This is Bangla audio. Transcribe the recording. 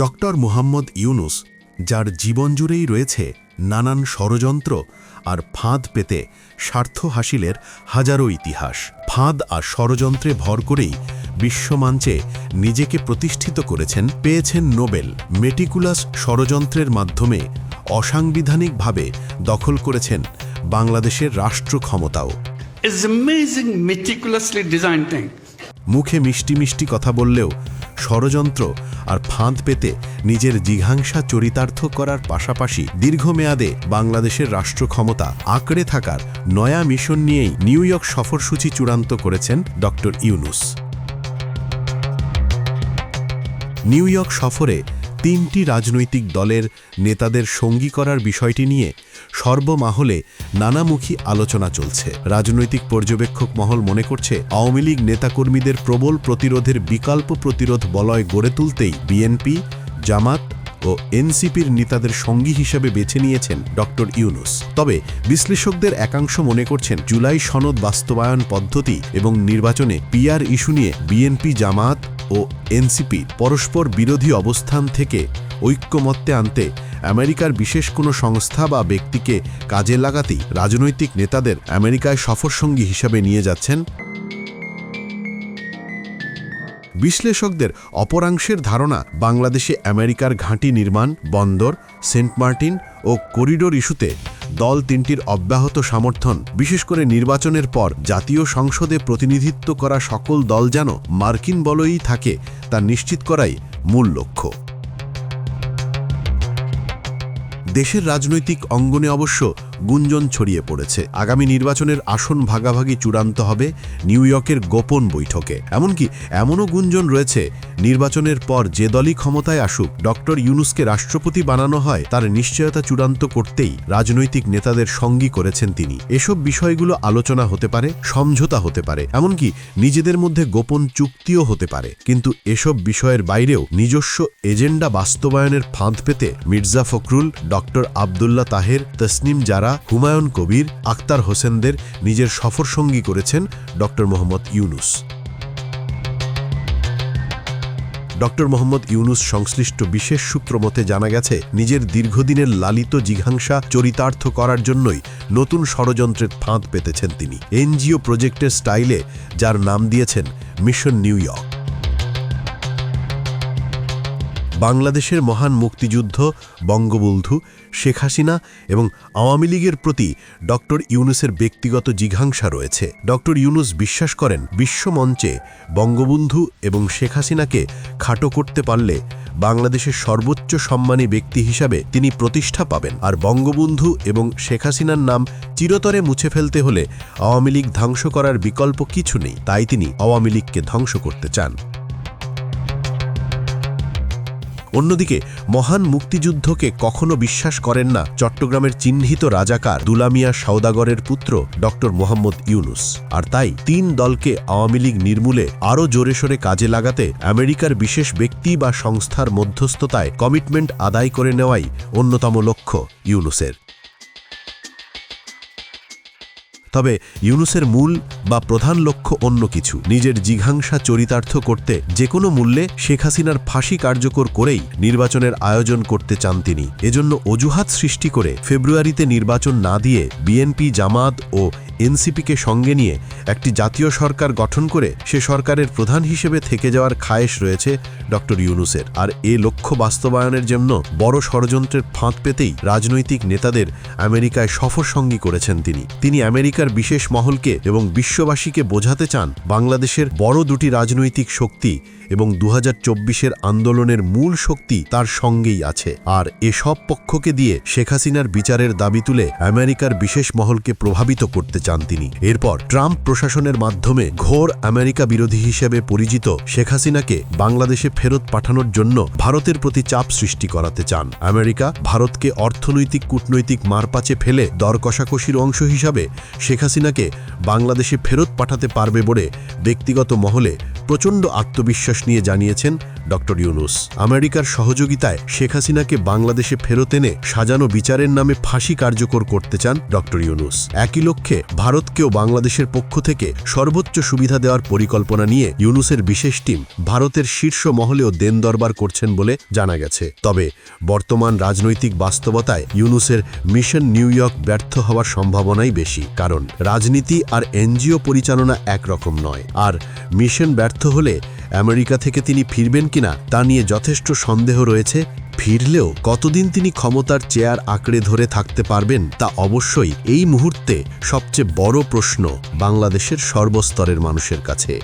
ডক্টর মুহাম্মদ ইউনুস যার জীবন জুড়েই রয়েছে নানান ষড়যন্ত্র আর ফাঁদ পেতে স্বার্থ হাসিলের হাজারো ইতিহাস ফাঁদ আর ষড়যন্ত্রে ভর করেই বিশ্বমঞ্চে নিজেকে প্রতিষ্ঠিত করেছেন পেয়েছেন নোবেল মেটিকুলাস ষড়যন্ত্রের মাধ্যমে অসাংবিধানিকভাবে দখল করেছেন বাংলাদেশের রাষ্ট্র ক্ষমতাও. মুখে মিষ্টি মিষ্টি কথা বললেও ষড়যন্ত্র আর ফাঁদ পেতে নিজের জিঘাংসা চরিতার্থ করার পাশাপাশি দীর্ঘমেয়াদে বাংলাদেশের রাষ্ট্র ক্ষমতা আঁকড়ে থাকার নয়া মিশন নিয়েই নিউ ইয়র্ক সফরসূচি চূড়ান্ত করেছেন ড. ইউনুস। নিউ ইয়র্ক সফরে তিনটি রাজনৈতিক দলের নেতাদের সঙ্গী করার বিষয়টি নিয়ে সর্বমাহলে নানামুখী আলোচনা চলছে। রাজনৈতিক পর্যবেক্ষক মহল মনে করছে, আওয়ামী লীগ নেতাকর্মীদের প্রবল প্রতিরোধের বিকল্প প্রতিরোধ বলয় গড়ে তুলতেই বিএনপি, জামাত ও এনসিপির নেতাদের সঙ্গী হিসেবে বেছে নিয়েছেন ড ইউনুস। তবে বিশ্লেষকদের একাংশ মনে করছেন, জুলাই সনদ বাস্তবায়ন পদ্ধতি এবং নির্বাচনে পিআর ইস্যু নিয়ে বিএনপি, জামাত ও এনসিপি পরস্পর বিরোধী অবস্থান থেকে ঐক্যমত্যে আনতে আমেরিকার বিশেষ কোনো সংস্থা বা ব্যক্তিকে কাজে লাগাতেই রাজনৈতিক নেতাদের আমেরিকায় সফরসঙ্গী হিসাবে নিয়ে যাচ্ছেন বিশ্লেষকদের অপরাংশের ধারণা বাংলাদেশে আমেরিকার ঘাঁটি নির্মাণ, বন্দর, সেন্ট মার্টিন ও করিডোর ইস্যুতে দল তিনটির অব্যাহত সমর্থন, বিশেষ করে নির্বাচনের পর জাতীয় সংসদে প্রতিনিধিত্ব করা সকল দল যেন মার্কিন বলয়ই থাকে, তা নিশ্চিত করাই মূল লক্ষ্য। দেশের রাজনৈতিক অঙ্গনে অবশ্য গুঞ্জন ছড়িয়ে পড়েছে। আগামী নির্বাচনের আসন ভাগাভাগি চূড়ান্ত হবে নিউ ইয়র্কের গোপন বৈঠকে। এমনকি এমনও গুঞ্জন রয়েছে, নির্বাচনের পর যে দলই ক্ষমতায় আসুক, ডক্টর ইউনুসকে রাষ্ট্রপতি বানানো হয়, তার নিশ্চয়তা চূড়ান্ত করতেই রাজনৈতিক নেতাদের সঙ্গী করেছেন তিনি। এসব বিষয়গুলো আলোচনা হতে পারে, সমঝোতা হতে পারে, এমনকি নিজেদের মধ্যে গোপন চুক্তিও হতে পারে। কিন্তু এসব বিষয়ের বাইরেও নিজস্ব এজেন্ডা বাস্তবায়নের ফাঁদ পেতে মির্জা ফখরুল, ডক্টর আবদুল্লাহ তাহের, তসনিম জারা হুমায়ুন কবির আক্তার হোসেনদের নিজের সফরসঙ্গী করেছেন ডক্টর মোহাম্মদ ইউনুস। ডক্টর মোহাম্মদ ইউনুস সংশ্লিষ্ট বিশেষ সূত্র মতে জানা গেছে, নিজের দীর্ঘদিনের লালিত জিঘাংসা চরিতার্থ করার জন্যই নতুন ষড়যন্ত্রের ফাঁদ পেতেছেন তিনি। এনজিও প্রজেক্টের স্টাইলে, যার নাম দিয়েছেন মিশন নিউ ইয়র্ক। বাংলাদেশের মহান মুক্তিযুদ্ধ, বঙ্গবন্ধু, শেখ হাসিনা এবং আওয়ামী লীগের প্রতি ডক্টর ইউনুসের ব্যক্তিগত জিঘাংসা রয়েছে। ডক্টর ইউনুস বিশ্বাস করেন বিশ্বমঞ্চে বঙ্গবন্ধু এবং শেখ হাসিনাকে খাটো করতে পারলে বাংলাদেশের সর্বোচ্চ সম্মানী ব্যক্তি হিসাবে তিনি প্রতিষ্ঠা পাবেন। আর বঙ্গবন্ধু এবং শেখ হাসিনার নাম চিরতরে মুছে ফেলতে হলে আওয়ামী লীগ ধ্বংস করার বিকল্প কিছু নেই। তাই তিনি আওয়ামী লীগকে ধ্বংস করতে চান। অন্যদিকে, মহান মুক্তিযুদ্ধকে কখনো বিশ্বাস করেন না চট্টগ্রামের চিহ্নিত রাজাকার দুলামিয়া সৌদাগরের পুত্র ড মোহাম্মদ ইউনুস। আর তাই তিন দলকে আওয়ামী লীগ নির্মূলে আরও জোরে সোরে কাজে লাগাতে আমেরিকার বিশেষ ব্যক্তি বা সংস্থার মধ্যস্থতায় কমিটমেন্ট আদায় করে নেওয়াই অন্যতম লক্ষ্য ইউনুসের। তবে ইউনুসের মূল বা প্রধান লক্ষ্য অন্য কিছু। নিজের জিঘাংসা চরিতার্থ করতে যে কোনো মূল্যে শেখ হাসিনার ফাঁসি কার্যকর করেই নির্বাচনের আয়োজন করতে চান তিনি। এজন্য অজুহাত সৃষ্টি করে ফেব্রুয়ারিতে নির্বাচন না দিয়ে বিএনপি, জামাত ও এনসিপিকে সঙ্গে নিয়ে একটি জাতীয় সরকার গঠন করে সে সরকারের প্রধান হিসেবে থেকে যাওয়ার খায়েশ রয়েছে ড. ইউনুসের। আর এ লক্ষ্য বাস্তবায়নের জন্য বড় ষড়যন্ত্রের ফাঁদ পেতেই রাজনৈতিক নেতাদের আমেরিকায় সফর সঙ্গী করেছেন তিনি। তিনি আমেরিকার বিশেষ মহলকে এবং বিশ্ববাসীকে বোঝাতে চান বাংলাদেশের বড় দুটি রাজনৈতিক শক্তি এবং দু হাজার আন্দোলনের মূল শক্তি তার সঙ্গেই আছে। আর এসব পক্ষকে দিয়ে শেখ হাসিনার বিচারের দাবি তুলে আমেরিকার বিশেষ মহলকে প্রভাবিত করতে চান তিনি। এরপর ট্রাম্প প্রশাসনের মাধ্যমে ঘোর আমেরিকা বিরোধী হিসেবে পরিচিত শেখ হাসিনাকে বাংলাদেশে ফেরত পাঠানোর জন্য ভারতের প্রতি চাপ সৃষ্টি করাতে চান। আমেরিকা ভারতকে অর্থনৈতিক কূটনৈতিক মারপাচে ফেলে দর কষাকষির অংশ হিসাবে শেখ হাসিনাকে বাংলাদেশে ফেরত পাঠাতে পারবে বলে ব্যক্তিগত মহলে প্রচণ্ড আত্মবিশ্বাস নিয়ে জানিয়েছেন ডক্টর ইউনুস। আমেরিকার সহযোগিতায় শেখ হাসিনাকে বাংলাদেশে ফেরত এনে সাজানো বিচারের নামে ফাঁসি কার্যকর করতে চান ডক্টর ইউনুস। একই লক্ষ্যে ভারতকেও বাংলাদেশের পক্ষ থেকে সর্বোচ্চ সুবিধা দেওয়ার পরিকল্পনা নিয়ে ইউনুসের বিশেষ টিম ভারতের শীর্ষ মহলেও দেন দরবার করছেন বলে জানা গেছে। তবে বর্তমান রাজনৈতিক বাস্তবতায় ইউনুসের মিশন নিউ ইয়র্ক ব্যর্থ হওয়ার সম্ভাবনাই বেশি, কারণ রাজনীতি আর এনজিও পরিচালনা একরকম নয়। আর মিশন ব্যর্থ হলে আমেরিকা থেকে তিনি ফিরবেন কিনা তা নিয়ে যথেষ্ট সন্দেহ রয়েছে। ফিরলেও কতদিন তিনি ক্ষমতার চেয়ার আঁকড়ে ধরে থাকতে পারবেন তা অবশ্যই এই মুহূর্তে সবচেয়ে বড় প্রশ্ন বাংলাদেশের সর্বস্তরের মানুষের কাছে।